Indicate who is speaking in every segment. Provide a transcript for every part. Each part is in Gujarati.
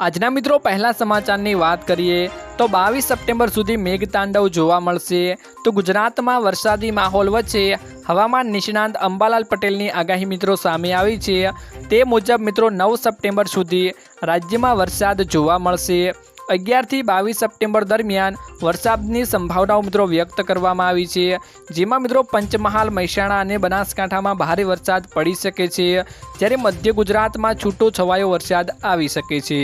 Speaker 1: આજના મિત્રો, પહેલા સમાચારની વાત કરીએ તો બાવીસ સપ્ટેમ્બર સુધી મેઘતાંડવ જોવા મળશે. તો ગુજરાતમાં વરસાદી માહોલ વચ્ચે હવામાન નિષ્ણાંત અંબાલાલ પટેલની આગાહી મિત્રો સામે આવી છે. તે મુજબ મિત્રો, નવ સપ્ટેમ્બર સુધી રાજ્યમાં વરસાદ જોવા મળશે. અગિયારથી બાવીસ સપ્ટેમ્બર દરમિયાન વરસાદની સંભાવનાઓ મિત્રો વ્યક્ત કરવામાં આવી છે. જેમાં મિત્રો પંચમહાલ, મહેસાણા અને બનાસકાંઠામાં ભારે વરસાદ પડી શકે છે. જ્યારે મધ્ય ગુજરાતમાં છૂટો છવાયો વરસાદ આવી શકે છે.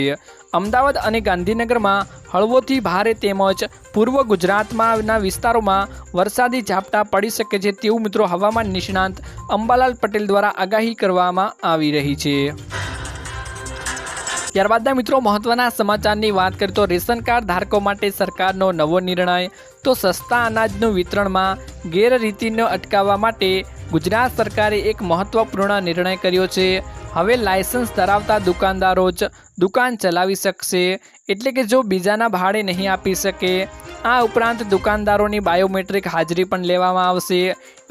Speaker 1: અમદાવાદ અને ગાંધીનગરમાં હળવોથી ભારે તેમજ પૂર્વ ગુજરાતમાંના વિસ્તારોમાં વરસાદી ઝાપટા પડી શકે છે તેવું મિત્રો હવામાન નિષ્ણાંત અંબાલાલ પટેલ દ્વારા આગાહી કરવામાં આવી રહી છે. ત્યારબાદના મિત્રો, મહત્વના સમાચારની વાત કરીએ તો રેશન કાર્ડ ધારકો માટે સરકારનો નવો નિર્ણય. તો સસ્તા અનાજનું વિતરણમાં ગેરરીતિને અટકાવવા માટે ગુજરાત સરકારે એક મહત્વપૂર્ણ નિર્ણય કર્યો છે. હવે લાયસન્સ ધરાવતા દુકાનદારો જ દુકાન ચલાવી શકશે. એટલે કે જો બીજાના ભાડે નહીં આપી શકે, આ ઉપરાંત દુકાનદારોની બાયોમેટ્રિક હાજરી પણ લેવામાં આવશે.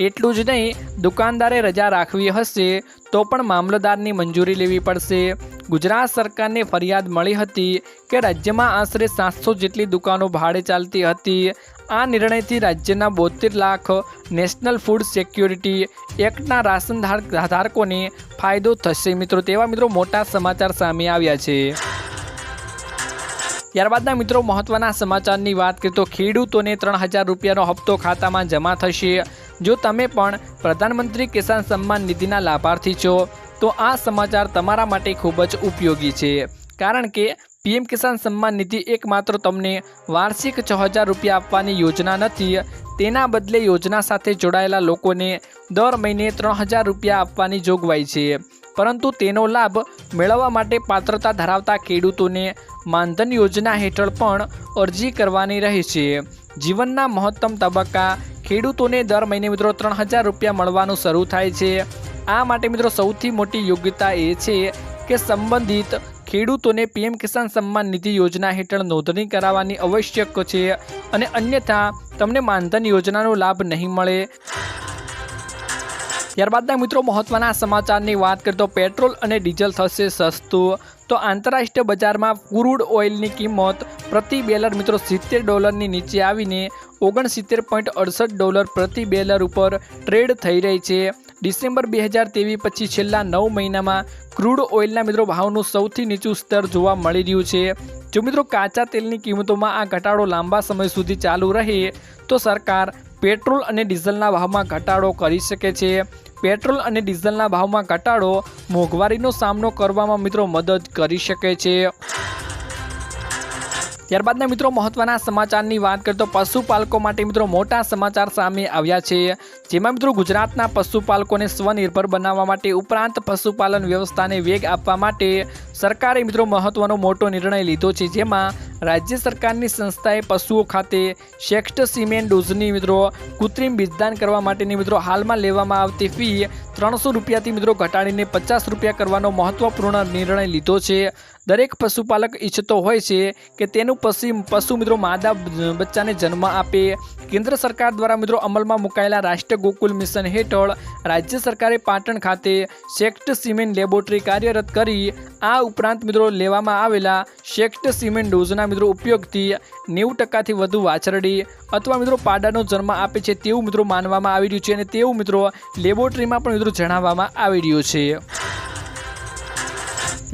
Speaker 1: એટલું જ નહીં, દુકાનદારે રજા રાખવી હશે તો પણ મામલતદારની મંજૂરી લેવી પડશે. ગુજરાત સરકારને ફરિયાદ મળી હતી કે રાજ્યમાં આશરે સાતસો જેટલી દુકાનો ભાડે ચાલતી હતી. આ નિર્ણયથી રાજ્યના બોતેર લાખ નેશનલ ફૂડ સિક્યોરિટી એક્ટના રાશન ધાર- ધારકોને ફાયદો થશે મિત્રો. તેવા મિત્રો મોટા સમાચાર સામે આવ્યા છે. ત્યારબાદના મિત્રો મહત્વના સમાચારની વાત કરીએ તો ખેડૂતોને ત્રણ હજાર રૂપિયાનો હપ્તો ખાતામાં જમા થશે. જો તમે પણ પ્રધાનમંત્રી કિસાન સન્માન નિધિના લાભાર્થી છો તો આ સમાચાર તમારા માટે ખૂબ જ ઉપયોગી છે. કારણ કે પીએમ કિસાન સન્માન નિધિ એકમાત્ર તમને વાર્ષિક છ હજાર રૂપિયા આપવાની યોજના નથી. તેના બદલે યોજના સાથે જોડાયેલા લોકોને દર મહિને ત્રણ હજાર રૂપિયા આપવાની જોગવાઈ છે. પરંતુ તેનો લાભ મેળવવા માટે પાત્રતા ધરાવતા ખેડૂતોને માનધન યોજના હેઠળ પણ અરજી કરવાની રહે છે. જીવનના મહત્તમ તબક્કા ખેડૂતોને દર મહિને મિત્રો ત્રણ હજાર રૂપિયા મળવાનું શરૂ થાય છે. આ માટે મિત્રો સૌથી મોટી યોગ્યતા એ છે કે સંબંધિત ખેડૂતોને પીએમ કિસાન સન્માન નિધિ યોજના હેઠળ નોંધણી કરાવવાની આવશ્યક છે અને અન્યથા તમને માનધન યોજનાનો લાભ નહીં મળે. ત્યારબાદના મિત્રો મહત્વના સમાચારની વાત કરીએ તો પેટ્રોલ અને ડીઝલ થશે સસ્તું. તો આંતરરાષ્ટ્રીય બજારમાં ક્રૂડ ઓઇલની કિંમત પ્રતિ બેલર મિત્રો સિત્તેર ડોલરની નીચે આવીને ઓગણસિત્તેર પોઈન્ટ અડસઠ ડોલર પ્રતિ બેલર ઉપર ટ્રેડ થઈ રહી છે. ડિસેમ્બર બે હજાર તેવીસ પછી છેલ્લા નવ મહિનામાં ક્રૂડ ઓઇલના મિત્રો ભાવનું સૌથી નીચું સ્તર જોવા મળી રહ્યું છે. જો મિત્રો કાચા તેલની કિંમતોમાં આ ઘટાડો લાંબા સમય સુધી ચાલુ રહે, તો સરકાર પેટ્રોલ અને ડીઝલના ભાવમાં ઘટાડો કરી શકે છે. પેટ્રોલ અને ડીઝલના ભાવમાં ઘટાડો મોંઘવારીનો સામનો કરવામાં મિત્રો મદદ કરી શકે છે. ત્યારબાદના મિત્રો મહત્વના સમાચારની વાત કરીએ તો પશુપાલકો માટે મિત્રો મોટા સમાચાર સામે આવ્યા છે. જેમાં મિત્રો ગુજરાતના પશુપાલકોને સ્વનિર્ભર બનાવવા માટે ઉપરાંત પશુપાલન વ્યવસ્થાને વેગ આપવા માટે સરકારે મિત્રો મહત્વનો મોટો નિર્ણય લીધો છે. જેમાં રાજ્ય સરકારની સંસ્થાએ પશુઓ ખાતે શ્રેષ્ઠ સિમેન્ટ ડોઝની મિત્રો કૃત્રિમ બીજદાન કરવા માટેની મિત્રો હાલમાં લેવામાં આવતી ફી ત્રણસો રૂપિયાથી મિત્રો ઘટાડીને પચાસ રૂપિયા કરવાનો મહત્વપૂર્ણ નિર્ણય લીધો છે. દરેક પશુપાલક ઈચ્છતો હોય છે કે તેનું પશુ પશુ મિત્રો માદા બચ્ચાને જન્મ આપે. કેન્દ્ર સરકાર દ્વારા મિત્રો અમલમાં મુકાયેલા રાષ્ટ્રીય ગોકુલ મિશન હેઠળ રાજ્ય સરકારે પાટણ ખાતે શેક્ટ સિમેન્ટ લેબોરેટરી કાર્યરત કરી આ ઉપરાંત મિત્રો લેવામાં આવેલા શેક્ટ સિમેન્ટ ડોઝના મિત્રો ઉપયોગથી નેવું ટકાથી વધુ વાછરડી અથવા મિત્રો પાડાનો જન્મ આપે છે તેવું મિત્રો માનવામાં આવી રહ્યું છે અને તેવું મિત્રો લેબોરેટરીમાં પણ મિત્રો જણાવવામાં આવી રહ્યું છે.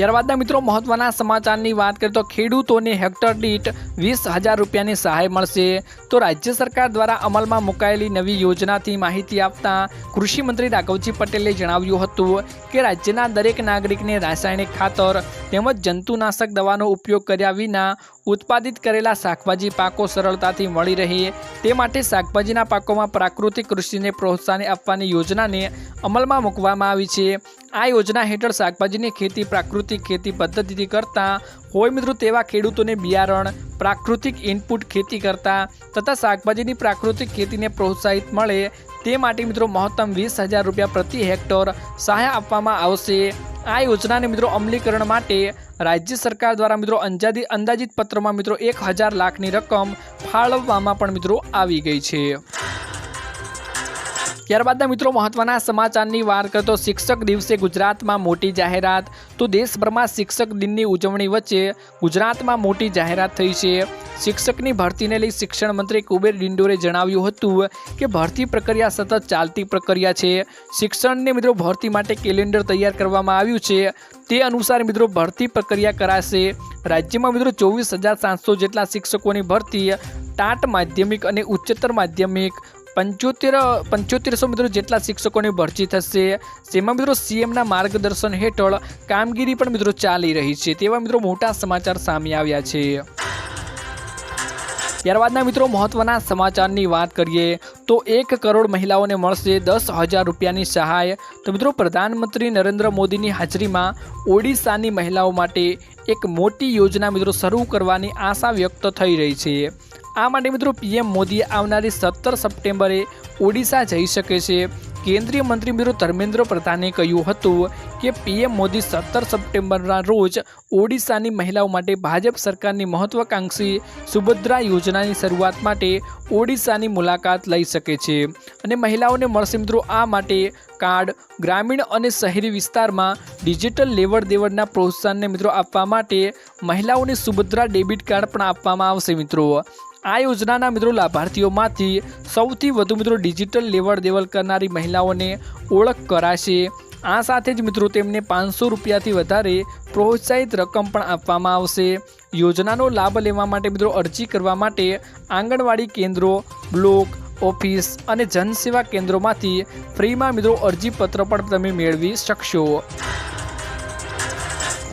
Speaker 1: ત્યારબાદના મિત્રો મહત્વના સમાચારની વાત કરીએ તો ખેડૂતોને હેક્ટર દીઠ વીસ હજાર રૂપિયાની સહાય મળશે. તો રાજ્ય સરકાર દ્વારા અમલમાં મુકાયેલી નવી યોજનાથી માહિતી આપતા કૃષિમંત્રી રાઘવજી પટેલે જણાવ્યું હતું કે રાજ્યના દરેક નાગરિકને રાસાયણિક ખાતર તેમજ જંતુનાશક દવાનો ઉપયોગ કર્યા વિના ઉત્પાદિત કરેલા શાકભાજી પાકો સરળતાથી મળી રહે તે માટે શાકભાજીના પાકોમાં પ્રાકૃતિક કૃષિને પ્રોત્સાહન આપવાની યોજનાને અમલમાં મૂકવામાં આવી છે. આ યોજના હેઠળ શાકભાજીની ખેતી પ્રાકૃતિક ખેતી પદ્ધતિથી કરતા હોય મિત્રો તેવા ખેડૂતોને બિયારણ, પ્રાકૃતિક ઇનપુટ ખેતી કરતા તથા શાકભાજીની પ્રાકૃતિક ખેતીને પ્રોત્સાહિત મળે તે માટે મિત્રો મહત્તમ વીસ હજાર રૂપિયા પ્રતિ હેક્ટર સહાય આપવામાં આવશે. આ યોજનાને મિત્રો અમલીકરણ માટે રાજ્ય સરકાર દ્વારા મિત્રો અંજાદી અંદાજિત પત્રમાં મિત્રો એક હજાર લાખની રકમ ફાળવવામાં પણ મિત્રો આવી ગઈ છે. ત્યારબાદના મિત્રો મહત્વના સમાચારની વાત કરતો શિક્ષક દિવસે ગુજરાતમાં મોટી જાહેરાત. તો દેશભરમાં શિક્ષક દિનની ઉજવણી વચ્ચે ગુજરાતમાં મોટી જાહેરાત થઈ છે. શિક્ષકની ભરતીને લઈ શિક્ષણ મંત્રી કુબેર ડિંડોરે જણાવ્યું હતું કે ભરતી પ્રક્રિયા સતત ચાલતી પ્રક્રિયા છે. શિક્ષણને મિત્રો ભરતી માટે કેલેન્ડર તૈયાર કરવામાં આવ્યું છે. તે અનુસાર મિત્રો ભરતી પ્રક્રિયા કરાશે. રાજ્યમાં મિત્રો ચોવીસ હજાર સાતસો જેટલા શિક્ષકોની ભરતી ટાટ માધ્યમિક અને ઉચ્ચતર માધ્યમિક પંચોતેર, પંચોતેરસો મિત્રો જેટલા શિક્ષકોની ભરતી થશે જેમાં મિત્રો સીએમના માર્ગદર્શન હેઠળ કામગીરી પણ મિત્રો ચાલી રહી છે. તેવા મિત્રો મોટા સમાચાર સામે આવ્યા છે. ત્યારબાદના મિત્રો મહત્વના સમાચારની વાત કરીએ, તો એક કરોડ મહિલાઓને મળશે દસ હજાર રૂપિયાની સહાય. તો મિત્રો પ્રધાનમંત્રી નરેન્દ્ર મોદીની હાજરીમાં ઓડિશાની મહિલાઓ માટે એક મોટી યોજના મિત્રો શરૂ કરવાની આશા વ્યક્ત થઈ રહી છે. આ માટે મિત્રો પીએમ મોદી આવનારી સત્તર સપ્ટેમ્બરે ઓડિશા જઈ શકે છે. કેન્દ્રીય મંત્રી મિત્રો ધર્મેન્દ્ર પ્રધાને કહ્યું હતું કે પીએમ મોદી સત્તર સપ્ટેમ્બરના રોજ ઓડિશાની મહિલાઓ માટે ભાજપ સરકારની મહત્વાકાંક્ષી સુભદ્રા યોજનાની શરૂઆત માટે ઓડિશાની મુલાકાત લઈ શકે છે. અને મહિલાઓને મળશે મિત્રો આ માટે કાર્ડ ગ્રામીણ અને શહેરી વિસ્તારમાં ડિજિટલ લેવડ દેવડના પ્રોત્સાહનને મિત્રો આપવા માટે મહિલાઓને સુભદ્રા ડેબિટ કાર્ડ પણ આપવામાં આવશે મિત્રો. આ યોજનાના મિત્રો લાભાર્થીઓમાંથી સૌથી વધુ મિત્રો ડિજિટલ લેવડ દેવડ કરનારી મહિલાઓને ઓળખ કરાશે. આ સાથે જ મિત્રો તેમને પાંચસો રૂપિયાથી વધારે પ્રોત્સાહિત રકમ પણ આપવામાં આવશે. યોજનાનો લાભ લેવા માટે મિત્રો અરજી કરવા માટે આંગણવાડી કેન્દ્રો, બ્લોક, ઓફિસ અને જનસેવા કેન્દ્રોમાંથી ફ્રીમાં મિત્રો અરજીપત્ર પણ તમે મેળવી શકશો.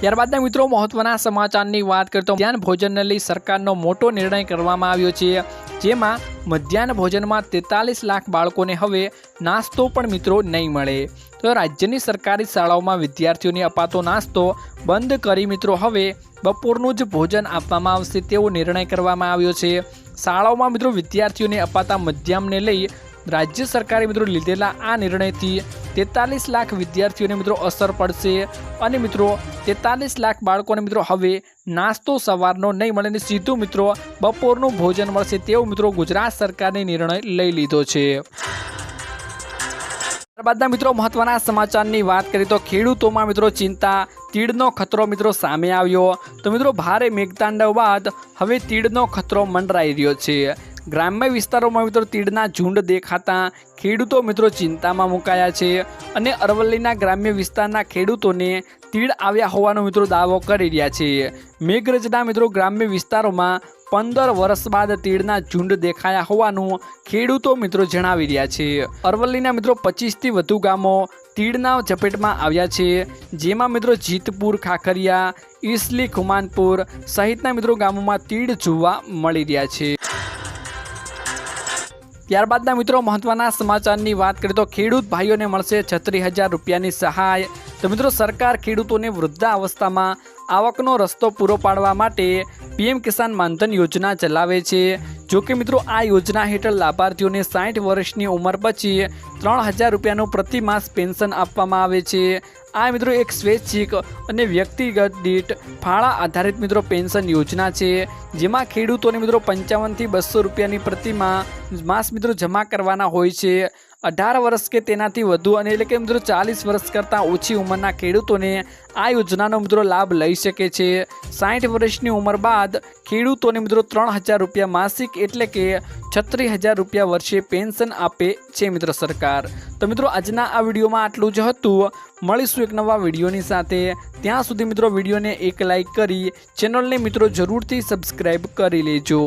Speaker 1: ત્યારબાદના મિત્રો, મહત્વના સમાચારની વાત કરતો મધ્યાહન ભોજનને લઈ સરકારનો મોટો નિર્ણય કરવામાં આવ્યો છે. જેમાં મધ્યાહન ભોજનમાં તેતાલીસ લાખ બાળકોને હવે નાસ્તો પણ મિત્રો નહીં મળે. તો રાજ્યની સરકારી શાળાઓમાં વિદ્યાર્થીઓને અપાતો નાસ્તો બંધ કરી મિત્રો, હવે બપોરનું જ ભોજન આપવામાં આવશે તેવો નિર્ણય કરવામાં આવ્યો છે. શાળાઓમાં મિત્રો વિદ્યાર્થીઓને અપાતા મધ્યામને લઈ રાજ્ય સરકારે મિત્રો લીધેલા આ નિર્ણયથી તેતાલીસ લાખ વિદ્યાર્થીઓને મિત્રો અસર પડશે અને મિત્રો તેતાલીસ લાખ બાળકોને મિત્રો હવે નાસ્તો સવારનો નહીં મળે અને સીધું મિત્રો બપોરનું ભોજન મળશે તેવો મિત્રો ગુજરાત સરકારે નિર્ણય લઈ લીધો છે. ત્યારબાદના મિત્રો મહત્વના સમાચારની વાત કરીએ તો ખેડૂતોમાં મિત્રો ચિંતા, તીડનો ખતરો મિત્રો સામે આવ્યો. તો મિત્રો ભારે મેઘતાંડવ બાદ હવે તીડનો ખતરો મંડરાઈ રહ્યો છે. ગ્રામ્ય વિસ્તારોમાં મિત્રો તીડના ઝુંડ દેખાતા ખેડૂતો મિત્રો ચિંતામાં મુકાયા છે અને અરવલ્લીના ગ્રામ્ય વિસ્તારના ખેડૂતોને તીડ આવ્યા હોવાનો મિત્રો દાવો કરી રહ્યા છે. મેઘરજના મિત્રો ગ્રામ્ય વિસ્તારોમાં પંદર વર્ષ બાદ તીડના ઝુંડ દેખાયા હોવાનું ખેડૂતો મિત્રો જણાવી રહ્યા છે. અરવલ્લીના મિત્રો પચીસથી વધુ ગામો તીડના ઝપેટમાં આવ્યા છે. જેમાં મિત્રો જીતપુર, ખાખરિયા, ઈસલી, ખુમાનપુર સહિતના મિત્રો ગામોમાં તીડ જોવા મળી રહ્યા છે. ત્યારબાદના મિત્રો મહત્વના સમાચારની વાત કરીએ તો ખેડૂત ભાઈઓને મળશે છત્રીસ હજાર રૂપિયાની સહાય. તો મિત્રો સરકાર ખેડૂતોને વૃદ્ધાવસ્થામાં આવકનો રસ્તો પૂરો પાડવા માટે પીએમ કિસાન માનધન યોજના ચલાવે છે. જો કે મિત્રો આ યોજના હેઠળ લાભાર્થીઓને સાઠ વર્ષની ઉંમર પછી ત્રણ હજાર રૂપિયાનું પ્રતિ માસ પેન્શન આપવામાં આવે છે. આ મિત્રો એક સ્વૈચ્છિક અને વ્યક્તિગત દીઠ ફાળા આધારિત મિત્રો પેન્શન યોજના છે, જેમાં ખેડૂતોને મિત્રો પંચાવનથી બસો રૂપિયાની પ્રતિમાં માસ મિત્રો જમા કરવાના હોય છે. અઢાર વર્ષ કે તેનાથી વધુ અને એટલે કે મિત્રો ચાલીસ વર્ષ કરતાં ઓછી ઉંમરના ખેડૂતોને આ યોજનાનો મિત્રો લાભ લઈ શકે છે. સાઠ વર્ષની ઉંમર બાદ ખેડૂતોને મિત્રો ત્રણ હજાર રૂપિયા માસિક એટલે કે છત્રીસ હજાર રૂપિયા વર્ષે પેન્શન આપે છે મિત્રો સરકાર. તો મિત્રો આજના આ વિડીયોમાં આટલું જ હતું. મળીશું એક નવા વિડીયોની સાથે. ત્યાં સુધી મિત્રો વિડીયોને એક લાઈક કરી ચેનલને મિત્રો જરૂરથી સબસ્ક્રાઈબ કરી લેજો.